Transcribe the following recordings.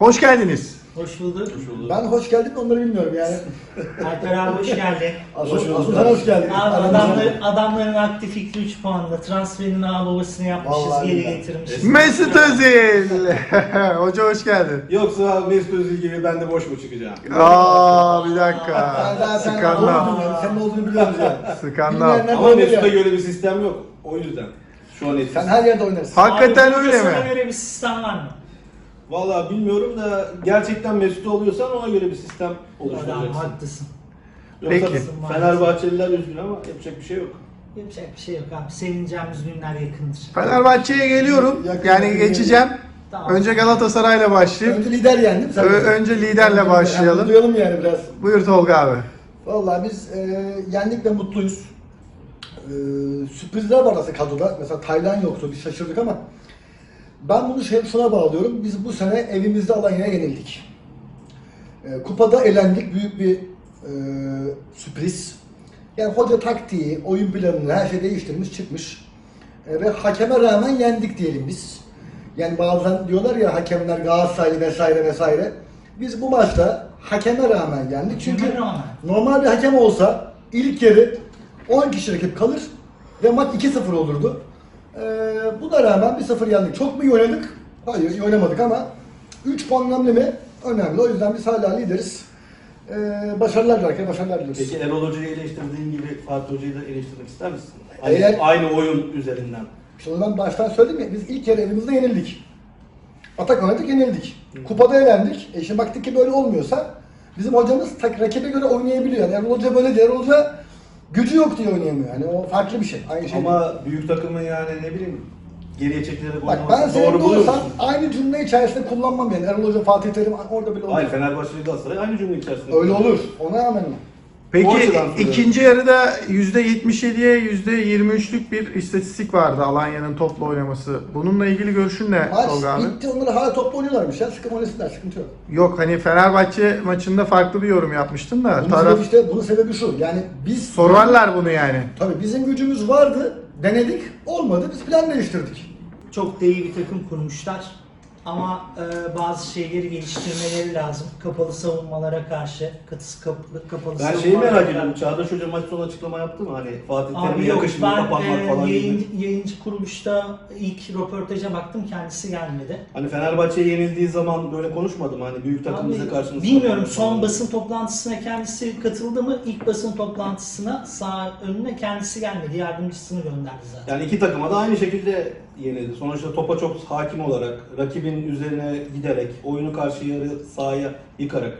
Hoş geldiniz. Hoş bulduk. Ben hoş geldin onları bilmiyorum yani. Alper abi hoş geldin. Asıl, asıl sen hoş geldin. Abi Aramıza- adamlar, adamların aktif fikri 3 puanla transferinin ağababasını yapmışız, Vallahi geri billahi. getirmişiz. Mesut Özil. Hoca hoş geldin. Yoksa Mesut Özil gibi ben de boş mu çıkacağım? Aa bir Ben dakika. zaten Skandal. olduğunu senin olduğunu biliyoruz yani. Skandal. Bilmeyenler Ama böyle Mesut'a göre bir sistem yok. O yüzden. Şu an etkisi. Sen her yerde oynarsın. Hakikaten Abi, öyle sana mi? göre bir sistem var mı? Valla bilmiyorum da gerçekten Mesut oluyorsan ona göre bir sistem Adam oluşturacaksın. haklısın. Yoksa Peki. Fenerbahçeliler üzgün ama yapacak bir şey yok. Yapacak bir şey yok abi. Sevineceğimiz günler yakındır. Fenerbahçe'ye geliyorum. Yakın- Yani geçeceğim. Tamam. Önce Galatasaray'la başlayayım. Önce lider yendim. Sen Ö- önce liderle başlayalım. Duyalım yani biraz. Buyur Tolga abi. Vallahi biz e, yendik ve mutluyuz. E, sürprizler var aslında kadroda. Mesela Taylan yoktu, biz şaşırdık ama ben bunu şey, şuna bağlıyorum. Biz bu sene evimizde Alanya'ya yenildik. E, kupada elendik. Büyük bir e, sürpriz. Yani hoca taktiği, oyun planını her şey değiştirmiş çıkmış. E, ve hakeme rağmen yendik diyelim biz. Yani bazen diyorlar ya hakemler Galatasaraylı vesaire vesaire. Biz bu maçta hakeme rağmen yendik. Çünkü rağmen. normal bir hakem olsa ilk yarı 10 kişi rakip kalır ve maç 2-0 olurdu. E, buna rağmen 1-0 yendik. Çok mu iyi oynadık? Hayır iyi oynamadık ama 3 puan önemli mi? Önemli. O yüzden biz hala lideriz. E, başarılar dilerken başarılar dileriz. Peki Erol Hoca'yı eleştirdiğin gibi Fatih Hoca'yı da eleştirmek ister misin? Aynı, Eğer- aynı oyun üzerinden. Şimdi ben baştan söyledim ya, biz ilk yarı evimizde yenildik. Atak oynadık, yenildik. Kupada elendik. E şimdi baktık ki böyle olmuyorsa, bizim hocamız tak, rakibe göre oynayabiliyor. Yani Erol Hoca böyle değil, Erol Hoca gücü yok diye oynayamıyor. Yani o farklı bir şey, aynı şey değil. Ama büyük takımın yani ne bileyim geriye çekilerek Bak ben senin olsam musun? aynı cümle içerisinde kullanmam yani. Erol Hoca, Fatih Terim orada bile olur. Hayır Fenerbahçe ile Galatasaray aynı cümle içerisinde. Öyle olur. Ona rağmen mi? Peki ikinci yarıda %77'ye %23'lük bir istatistik vardı Alanya'nın topla oynaması. Bununla ilgili görüşün ne Maç Tolga abi? bitti, onlar hala topla oynuyorlarmış ya. Sıkım oynasınlar, sıkıntı yok. Yok hani Fenerbahçe maçında farklı bir yorum yapmıştın da Bunun, taraf sebebi işte, bunun sebebi şu. Yani biz... sorarlar bunu yani. Tabii bizim gücümüz vardı, denedik, olmadı. Biz plan değiştirdik. Çok da iyi bir takım kurmuşlar. Ama e, bazı şeyleri geliştirmeleri lazım. Kapalı savunmalara karşı, katısı kapalı, kapalı Ben şeyi savunmalara merak karşı. ediyorum. Çağdaş Hoca maç sonu açıklama yaptı mı? Hani Fatih Abi Terim'e yok yakışmıyor ben kapanmak e, falan yayın, gibi. yayıncı kuruluşta ilk röportaja baktım kendisi gelmedi. Hani Fenerbahçe yenildiği zaman böyle konuşmadım hani büyük takımımıza Abi, karşı nasıl bilmiyorum son basın toplantısına kendisi katıldı mı? İlk basın toplantısına sağ önüne kendisi gelmedi. Yardımcısını gönderdi zaten. Yani iki takıma da aynı şekilde yenildi. Sonuçta topa çok hakim olarak, rakibin üzerine giderek, oyunu karşı yarı sahaya yıkarak.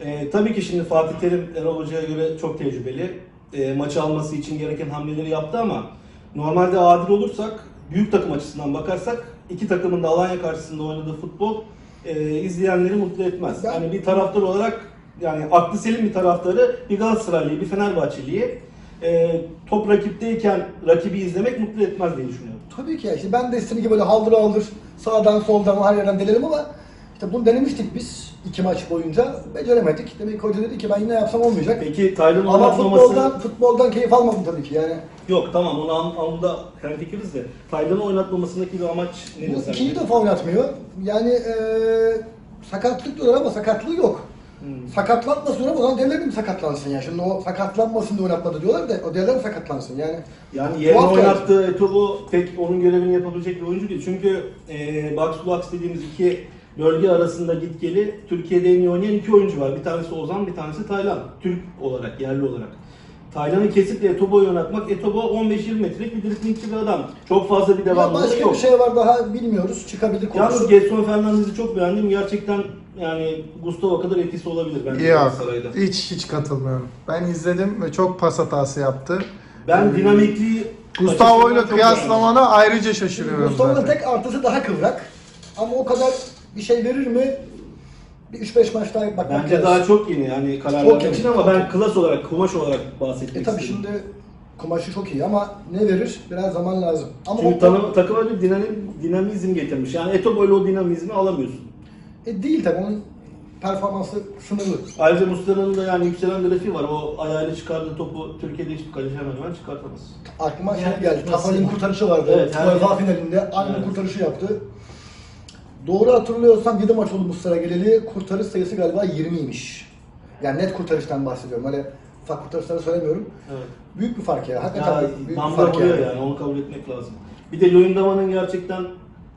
Ee, tabii ki şimdi Fatih Terim Erol Hoca'ya göre çok tecrübeli. Ee, maçı alması için gereken hamleleri yaptı ama normalde adil olursak, büyük takım açısından bakarsak iki takımın da Alanya karşısında oynadığı futbol e, izleyenleri mutlu etmez. Yani bir taraftar olarak yani aklı selim bir taraftarı bir Galatasaraylı'yı, bir Fenerbahçeli'yi e, top rakipteyken rakibi izlemek mutlu etmez diye düşünüyorum. Tabii ki ya. İşte ben de istediğim gibi böyle haldır haldır sağdan soldan her yerden delerim ama işte bunu denemiştik biz iki maç boyunca. Beceremedik. Demek ki hoca dedi ki ben yine yapsam olmayacak. Peki Taylan Ama oynatmaması... futboldan, futboldan keyif almadım tabii ki yani. Yok tamam onu an, anında hemfikiriz de Taylan'ı oynatmamasındaki bir amaç nedir Bu sence? ikinci defa oynatmıyor. Yani eee sakatlık diyorlar ama sakatlığı yok. Hmm. Sakatlanmasın diyorlar o zaman mi sakatlansın yani? Şimdi o sakatlanmasın diye oynatmadı diyorlar da o mi sakatlansın yani? Yani yerine Tuhaf oynattığı Etobo pek onun görevini yapabilecek bir oyuncu değil. Çünkü e, box to box dediğimiz iki bölge arasında git geli Türkiye'de en iyi oynayan iki oyuncu var. Bir tanesi Ozan, bir tanesi Taylan. Türk olarak, yerli olarak. Taylan'ı kesip de Etobo'yu oynatmak, Etobo 15-20 metrelik bir driplingçi bir adam. Çok fazla bir Ya devamlılığı başka yok. bir şey var daha bilmiyoruz. Çıkabilir Yalnız konusu. Getson Fernandez'i çok beğendim. Gerçekten yani Gustavo kadar etkisi olabilir bence Yok Galatasaray'da. hiç hiç katılmıyorum. Ben izledim ve çok pas hatası yaptı. Ben dinamikliği Gustavo ile açısından çok kıyaslamana ayrıca şaşırıyorum Mustafa'nın zaten. tek artısı daha kıvrak. Ama o kadar bir şey verir mi? Bir 3-5 maç daha bakmak Bence lazım. daha çok yeni yani karar Çok vermek yeni, için ama ben klas olarak, kumaş olarak bahsetmek E tabi istedim. şimdi kumaşı çok iyi ama ne verir? Biraz zaman lazım. Ama Çünkü o, tanım, takıma bir dinamizm, dinamizm getirmiş. Yani Etobo ile o dinamizmi alamıyorsun. E, değil tabi onun performansı sınırlı. Ayrıca Mustafa'nın da yani yükselen grafiği var. O ayağıyla çıkardığı topu Türkiye'de hiçbir kaleci hemen hemen çıkartamaz. Aklıma şey geldi. yani? kurtarışı vardı. Evet, her- UEFA finalinde aynı Evet. kurtarışı yaptı. Doğru hatırlıyorsam 7 maç oldu Muslera geleli. Kurtarış sayısı galiba 20'ymiş. Yani net kurtarıştan bahsediyorum. Öyle ufak kurtarışları söylemiyorum. Evet. Büyük bir fark ya. Hakikaten Ya, büyük bir fark yani. yani. onu kabul etmek lazım. Bir de Luyendama'nın gerçekten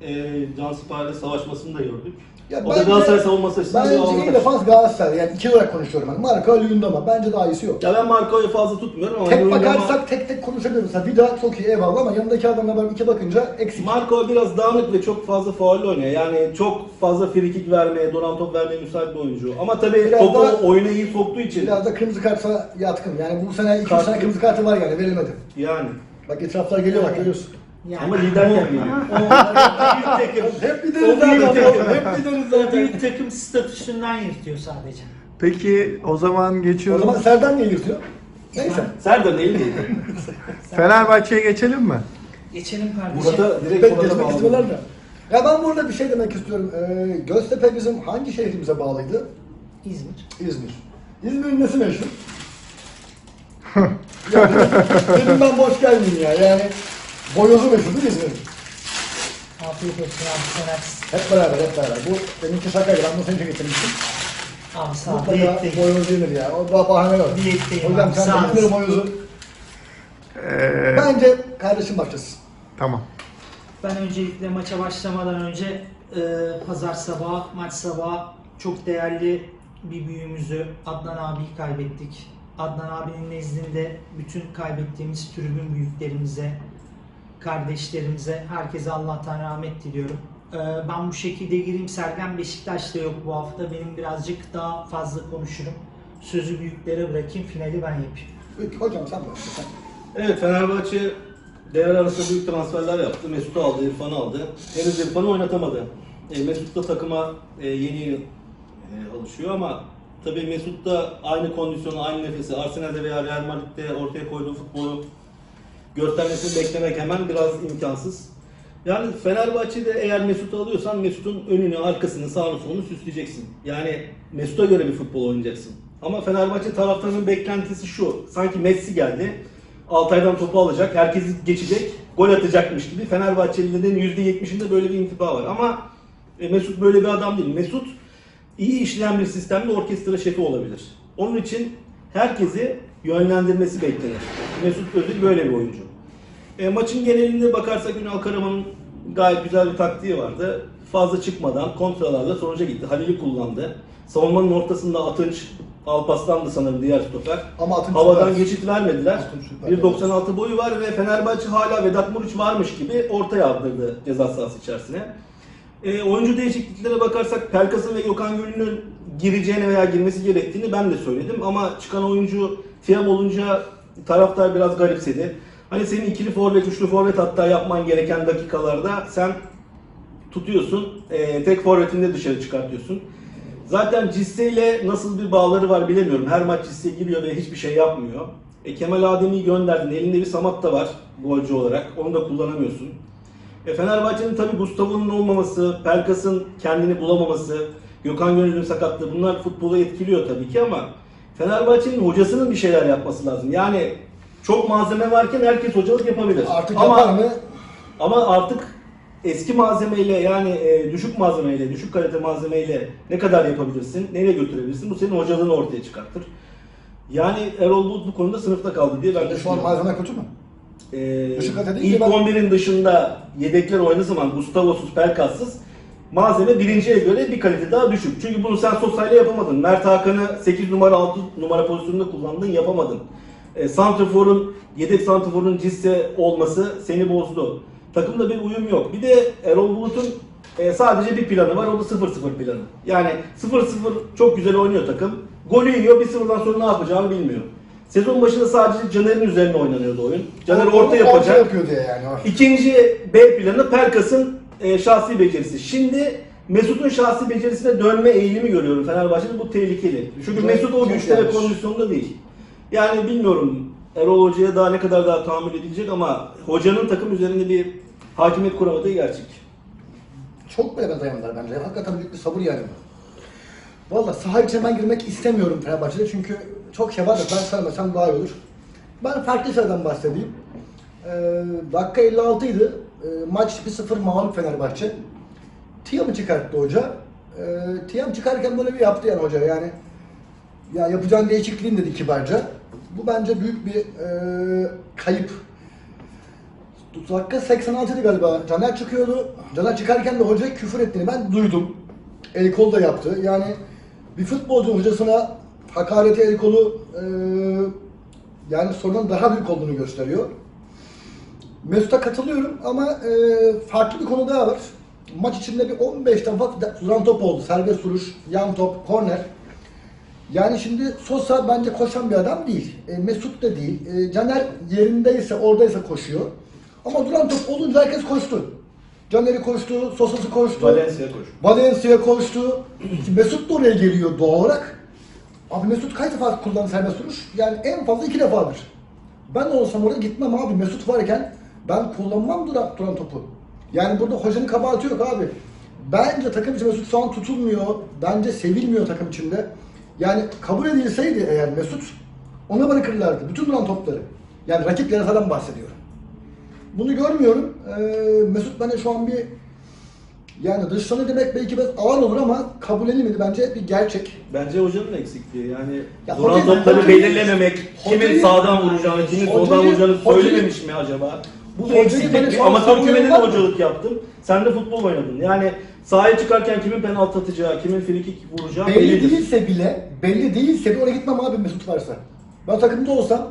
e, cansıparla savaşmasını da gördük. Ya o da bence- Galatasaray savunması açısından Bence iyi defans Galatasaray. Yani iki olarak konuşuyorum ben. Marka Luyendama. Bence daha iyisi yok. Ya ben Marco'yu fazla tutmuyorum ama Tek bakarsak tek tek konuşabiliriz. Mesela Vida çok iyi eyvallah ama yanındaki adamla ben iki bakınca eksik. Marco biraz dağınık ve çok fazla faul oynuyor. Yani çok fazla frikik vermeye, duran top vermeye müsait bir oyuncu. Ama tabii Biraz topu daha- oyuna iyi soktuğu için Biraz da kırmızı kartsa yatkın. Yani bu sene iki sene kırmızı kartı var yani verilmedi. yani. Bak itiraflar geliyor bak görüyorsun. Yani Ama liderken geliyor. büyük takım. Hep bir büyük zaten. Hep bir O zaten. büyük takım statüsünden yırtıyor sadece. Peki o zaman O geçiyoruz. zaman Serdar niye yırtıyor? Neyse. Serdar değil değil. Fenerbahçe'ye geçelim mi? Geçelim kardeşim. Murat'a direkt Pek Murat'a geçmek bağlı. istiyorlar da. Ya ben burada bir şey demek istiyorum. Ee, Göztepe bizim hangi şehrimize bağlıydı? İzmir. İzmir. İzmir'in nesi meşhur? ya dedim ben boş gelmeyeyim ya. Yani boyozu meşhur değil mi İzmir'in? Afiyet olsun abi senersin. Hep beraber hep beraber. Bu benimki şakaydı. Ben bunu senin için getirmiştim. Abi sağ ol. Mutlaka Diyetteyim. boyoz yenir ya. O bah- bahane yok. Diyetteyim Hocam abi, sen de olasın. boyozu. Ee, Bence kardeşim başlasın. tamam. Ben öncelikle maça başlamadan önce e, pazar sabahı, maç sabahı çok değerli bir büyüğümüzü Adnan abiyi kaybettik. Adnan abinin nezdinde bütün kaybettiğimiz tribün büyüklerimize, kardeşlerimize, herkese Allah'tan rahmet diliyorum. E, ben bu şekilde gireyim. Sergen Beşiktaş'ta yok bu hafta. Benim birazcık daha fazla konuşurum. Sözü büyüklere bırakayım, finali ben yapayım. Peki, Hocam sen başla. sen. Evet Fenerbahçe devre arası büyük transferler yaptı. Mesut'u aldı, İrfan'ı aldı. Henüz İrfan'ı oynatamadı. E, Mesut da takıma e, yeni yeni e, alışıyor ama tabii Mesut da aynı kondisyonu, aynı nefesi Arsenal'de veya Real Madrid'de ortaya koyduğu futbolu göstermesini beklemek hemen biraz imkansız. Yani Fenerbahçe'de eğer Mesut'u alıyorsan Mesut'un önünü, arkasını, sağını, solunu süsleyeceksin. Yani Mesut'a göre bir futbol oynayacaksın. Ama Fenerbahçe taraftarının beklentisi şu. Sanki Messi geldi. Altay'dan topu alacak, herkesi geçecek, gol atacakmış gibi. Fenerbahçelilerin %70'inde böyle bir intiba var. Ama e, Mesut böyle bir adam değil. Mesut iyi işleyen bir sistemde orkestra şefi olabilir. Onun için herkesi yönlendirmesi beklenir. Mesut Özil böyle bir oyuncu. E, maçın genelinde bakarsak Ünal Karaman'ın gayet güzel bir taktiği vardı. Fazla çıkmadan kontralarla sonuca gitti. Halil'i kullandı. Savunmanın ortasında Atınç, Alpaslan da sanırım diğer stoper. Ama Atınç Havadan süper. geçit vermediler. Atınç süper. 1.96 boyu var ve Fenerbahçe hala Vedat Muriç varmış gibi ortaya attırdı ceza sahası içerisine. E, oyuncu değişikliklere bakarsak Pelkas'ın ve Gökhan Gül'ün gireceğini veya girmesi gerektiğini ben de söyledim. Ama çıkan oyuncu Tiam olunca taraftar biraz garipsedi. Hani senin ikili forvet, üçlü forvet hatta yapman gereken dakikalarda sen tutuyorsun, e, tek forvetini de dışarı çıkartıyorsun. Zaten Cisse ile nasıl bir bağları var bilemiyorum. Her maç Cisse giriyor ve hiçbir şey yapmıyor. E, Kemal Adem'i gönderdin. Elinde bir Samat da var golcü olarak. Onu da kullanamıyorsun. E, Fenerbahçe'nin tabii Gustavo'nun olmaması, Pelkas'ın kendini bulamaması, Gökhan Gönül'ün sakatlığı bunlar futbolu etkiliyor tabii ki ama Fenerbahçe'nin hocasının bir şeyler yapması lazım. Yani çok malzeme varken herkes hocalık yapabilir. Artık ama yapar mı? ama artık eski malzemeyle yani e, düşük malzemeyle, düşük kalite malzemeyle ne kadar yapabilirsin, nereye götürebilirsin bu senin hocalığını ortaya çıkartır. Yani Erol Bulut bu konuda sınıfta kaldı diye ben Bence şu an düşünüyorum. malzeme kötü mü? Ee, ilk ben- 11'in dışında yedekler oynadığı zaman Gustavo'suz, Pelkas'sız malzeme birinciye göre bir kalite daha düşük. Çünkü bunu sen Sosa'yla yapamadın. Mert Hakan'ı 8 numara 6 numara pozisyonunda kullandın yapamadın. E, Santrafor'un yedek Santrafor'un Cisse olması seni bozdu. Takımda bir uyum yok. Bir de Erol Bulut'un e, sadece bir planı var. O da 0-0 planı. Yani 0-0 çok güzel oynuyor takım. Golü yiyor. 1-0'dan sonra ne yapacağını bilmiyor. Sezon başında sadece Caner'in üzerine oynanıyordu oyun. Caner orta yapacak. yapıyor diye yani. İkinci B planı Pelkas'ın e, şahsi becerisi. Şimdi Mesut'un şahsi becerisine dönme eğilimi görüyorum Fenerbahçe'de. Bu tehlikeli. Çünkü Çok- Mesut o güçte ve kondisyonda değil. Yani bilmiyorum Erol Hoca'ya daha ne kadar daha tahammül edilecek ama hocanın takım üzerinde bir hakimiyet kuramadığı gerçek. Çok böyle dayandılar bence. Hakikaten büyük bir sabır yani. Valla saha içine ben girmek istemiyorum Fenerbahçe'de çünkü çok şey var da ben söylemesem daha iyi olur. Ben farklı şeylerden bahsedeyim. Ee, dakika 56 idi. Ee, maç 1-0 mağlup Fenerbahçe. Tiam'ı çıkarttı hoca. E, Tiam çıkarken böyle bir yaptı yani hoca yani. Ya yapacağın değişikliğin dedi kibarca. Bu bence büyük bir e, kayıp. Dakika 86'ydı galiba. Caner çıkıyordu. Caner çıkarken de hoca küfür ettiğini ben duydum. El kol da yaptı. Yani bir futbolcu hocasına hakareti el kolu e, yani sorunun daha büyük olduğunu gösteriyor. Mesut'a katılıyorum ama e, farklı bir konu daha var. Maç içinde bir 15 defa duran top oldu. Serbest vuruş, yan top, korner. Yani şimdi Sosa bence koşan bir adam değil. E, Mesut da değil. E, Caner yerindeyse, oradaysa koşuyor. Ama duran top olunca herkes koştu. Caner'i koştu, Sosa'sı koştu. Valencia koş. Valencia koştu. Mesut da oraya geliyor doğal olarak. Abi Mesut kaç defa kullandı serbest vuruş? Yani en fazla iki defadır. Ben de olsam oraya gitmem abi. Mesut varken ben kullanmam duran, duran topu. Yani burada hocanın kabahati yok abi. Bence takım içinde Mesut şu an tutulmuyor. Bence sevilmiyor takım içinde. Yani kabul edilseydi eğer Mesut ona bırakırlardı. Bütün duran topları. Yani rakip yaratadan bahsediyorum. Bunu görmüyorum. Ee, Mesut bence şu an bir yani dışlanı demek belki biraz ağır olur ama kabul edilmedi bence bir gerçek. Bence hocanın eksikliği yani Ya duran topları hocayı- belirlememek, kimin hocayı- sağdan vuracağını, kimin soldan vuracağını söylememiş mi acaba? Bu eksiklik. Bir an Amatör kümede de hocalık yaptım. Sen de futbol oynadın. Yani sahaya çıkarken kimin penaltı atacağı, kimin frikik vuracağı Belli bellidir. değilse bile, belli değilse bile oraya gitmem abi Mesut varsa. Ben takımda olsam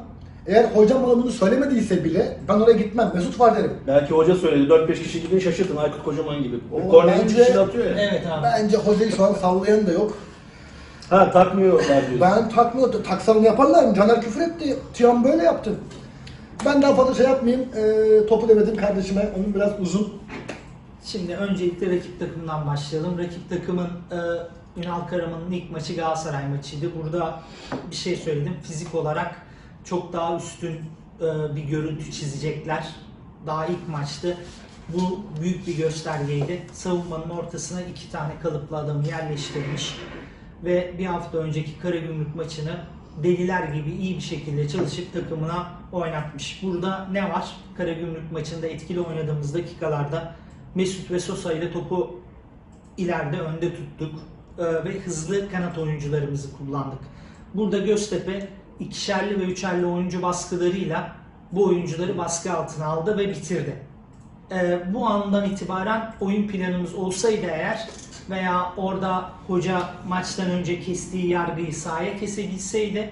eğer hocam bana bunu söylemediyse bile ben oraya gitmem. Mesut var derim. Belki hoca söyledi 4-5 kişi gidin şaşırtın Aykut Kocaman gibi. O Korneri 3 bence- kişi de atıyor ya. Evet abi. Bence hocayı şu an sallayan da yok. Ha takmıyorlar diyorsun. Ben takmıyor, taksam yaparlar mı? Caner küfür etti. Tiyan böyle yaptı. Ben daha fazla şey yapmayayım. Ee, topu demedim kardeşime. Onun biraz uzun. Şimdi öncelikle rakip takımdan başlayalım. Rakip takımın e, Ünal Karaman'ın ilk maçı Galatasaray maçıydı. Burada bir şey söyledim. Fizik olarak çok daha üstün e, bir görüntü çizecekler. Daha ilk maçtı. Bu büyük bir göstergeydi. Savunmanın ortasına iki tane kalıplı adamı yerleştirmiş ve bir hafta önceki Karagümrük maçını deliler gibi iyi bir şekilde çalışıp takımına oynatmış. Burada ne var? Karagümrük maçında etkili oynadığımız dakikalarda Mesut ve Sosa ile topu ileride önde tuttuk Ee, ve hızlı kanat oyuncularımızı kullandık. Burada Göztepe ikişerli ve üçerli oyuncu baskılarıyla bu oyuncuları baskı altına aldı ve bitirdi. Ee, bu andan itibaren oyun planımız olsaydı eğer veya orada hoca maçtan önce kestiği yargıyı sahaya kesebilseydi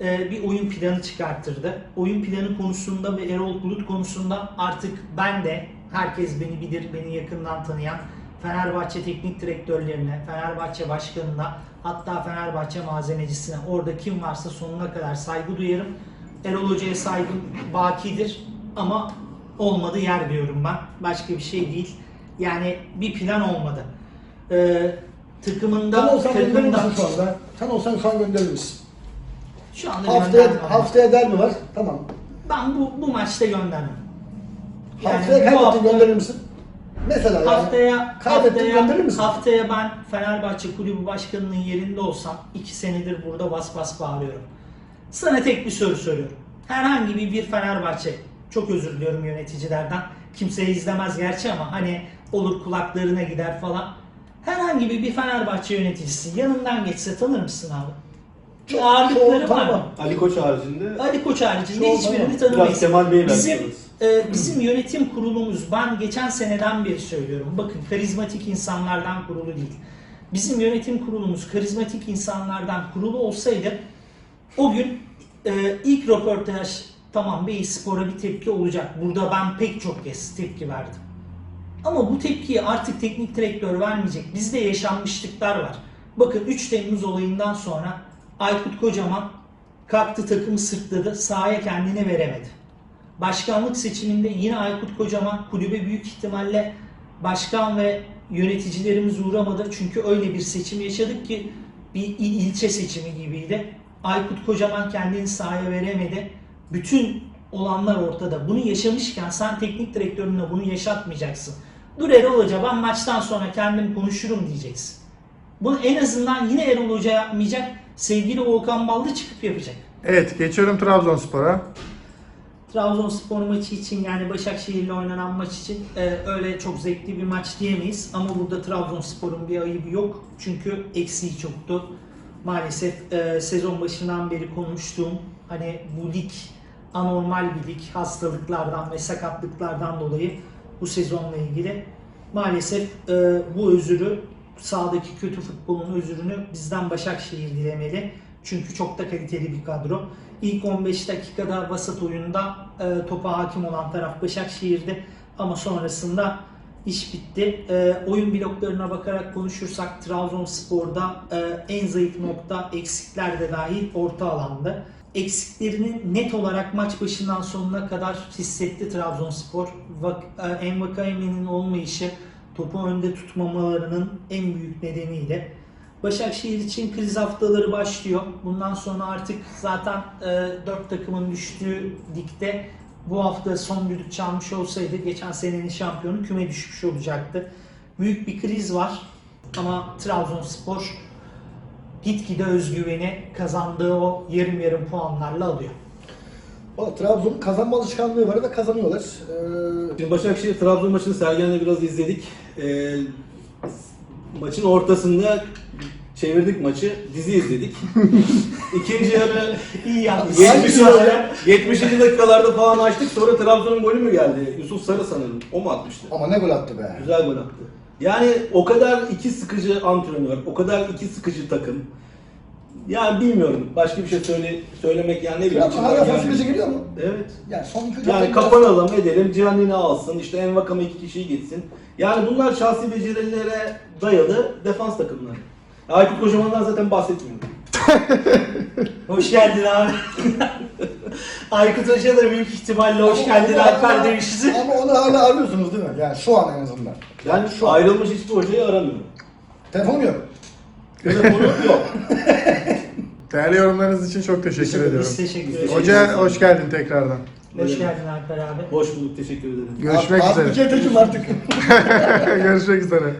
e, bir oyun planı çıkartırdı. Oyun planı konusunda ve Erol Bulut konusunda artık ben de herkes beni bilir, beni yakından tanıyan Fenerbahçe teknik direktörlerine, Fenerbahçe başkanına, hatta Fenerbahçe malzemecisine orada kim varsa sonuna kadar saygı duyarım. Erol Hoca'ya saygım bakidir ama olmadı yer diyorum ben. Başka bir şey değil. Yani bir plan olmadı. Ee, takımında, Sen olsan gönderir misin şu anda? Sen olsan şu an gönderir misin? şu anda Haftaya, göndermem. haftaya derbi var. Tamam. Ben bu, bu maçta göndermem. Yani Haftaya bu kaybettin hafta- gönderir misin? Mesela yani. Haftaya, Kaybettin, haftaya, gönderir misin? haftaya ben Fenerbahçe Kulübü Başkanı'nın yerinde olsam iki senedir burada bas bas bağırıyorum. Sana tek bir soru soruyorum. Herhangi bir, bir Fenerbahçe, çok özür diliyorum yöneticilerden. Kimse izlemez gerçi ama hani olur kulaklarına gider falan. Herhangi bir, bir Fenerbahçe yöneticisi yanından geçse tanır mısın abi? Çok- ağırlıkları var mı? Ali Koç haricinde Ali Koç haricinde Çoğu hiçbirini tamam. tanımayız. Biraz Kemal Bey'le bizim, e, bizim yönetim kurulumuz, ben geçen seneden beri söylüyorum. Bakın karizmatik insanlardan kurulu değil. Bizim yönetim kurulumuz karizmatik insanlardan kurulu olsaydı o gün e, ilk röportaj tamam bir spora bir tepki olacak. Burada ben pek çok kez tepki verdim. Ama bu tepkiyi artık teknik direktör vermeyecek. Bizde yaşanmışlıklar var. Bakın 3 Temmuz olayından sonra Aykut Kocaman kalktı takımı sırtladı. Sahaya kendini veremedi. Başkanlık seçiminde yine Aykut Kocaman kulübe büyük ihtimalle başkan ve yöneticilerimiz uğramadı. Çünkü öyle bir seçim yaşadık ki bir il- ilçe seçimi gibiydi. Aykut Kocaman kendini sahaya veremedi. Bütün olanlar ortada. Bunu yaşamışken sen teknik direktörüne bunu yaşatmayacaksın. Dur Erol Hoca ben maçtan sonra kendim konuşurum diyeceksin. Bunu en azından yine Erol Hoca yapmayacak. Sevgili Volkan Ballı çıkıp yapacak. Evet geçiyorum Trabzonspor'a. Trabzonspor maçı için yani Başakşehir'le oynanan maç için e, öyle çok zevkli bir maç diyemeyiz. Ama burada Trabzonspor'un bir ayıbı yok. Çünkü eksiği çoktu. Maalesef e, sezon başından beri konuştuğum hani bu lig anormal bir lig hastalıklardan ve sakatlıklardan dolayı bu sezonla ilgili maalesef e, bu özürü sahadaki kötü futbolun özürünü bizden Başakşehir dilemeli. Çünkü çok da kaliteli bir kadro. İlk 15 dakikada vasat oyunda e, topa hakim olan taraf Başakşehir'di. Ama sonrasında iş bitti. E, oyun bloklarına bakarak konuşursak Trabzonspor'da e, en zayıf nokta eksikler de dahil orta alanda. Eksiklerini net olarak maç başından sonuna kadar hissetti Trabzonspor. E, Envakayeme'nin olmayışı topu önde tutmamalarının en büyük nedeniyle. Başakşehir için kriz haftaları başlıyor. Bundan sonra artık zaten e, 4 takımın düştüğü ligde bu hafta son düdük çalmış olsaydı geçen senenin şampiyonu küme düşmüş olacaktı. Büyük bir kriz var ama Trabzonspor gitgide özgüveni kazandığı o yarım yarım puanlarla alıyor. Valla Trabzon'un kazanma alışkanlığı var ve kazanıyorlar. Ee, Şimdi Başakşehir Trabzon maçını Sergen'le biraz izledik. Ee, maçın ortasında çevirdik maçı, dizi izledik. İkinci yarı İyi yapmış. 70. 70. dakikalarda falan açtık. Sonra Trabzon'un golü mü geldi? Yusuf Sarı sanırım. O mu atmıştı? ama ne gol attı be. Güzel gol attı. Yani o kadar iki sıkıcı antrenör, o kadar iki sıkıcı takım. Yani bilmiyorum. Başka bir şey söyle söylemek yani ne bileyim. Trabzon hala yani- fasulye geliyor mu? Evet. Yani son iki üç Yani kapanalım edelim, Cihan'ını alsın, işte Envakam'a iki kişiyi gitsin. Yani bunlar şahsi becerilere dayalı defans takımları. Aykut Kocaman'dan zaten bahsetmiyorum. Hoş geldin abi. Aykut Hoca da büyük ihtimalle hoş geldin Ama- Alper demişiz. Ama onu hala arıyorsunuz değil mi? Yani şu an en azından. Yani şu ayrılmış hiçbir hocayı aramıyorum. Telefon yok. Telefonu yok. Değerli yorumlarınız için çok teşekkür ediyorum. Biz teşekkür ederiz. Hoca hoş geldin tekrardan. Hoş geldin Alper abi. Hoş bulduk, teşekkür ederim. Görüşmek Abi- üzere. Bir kere tekim artık. Görüşmek üzere.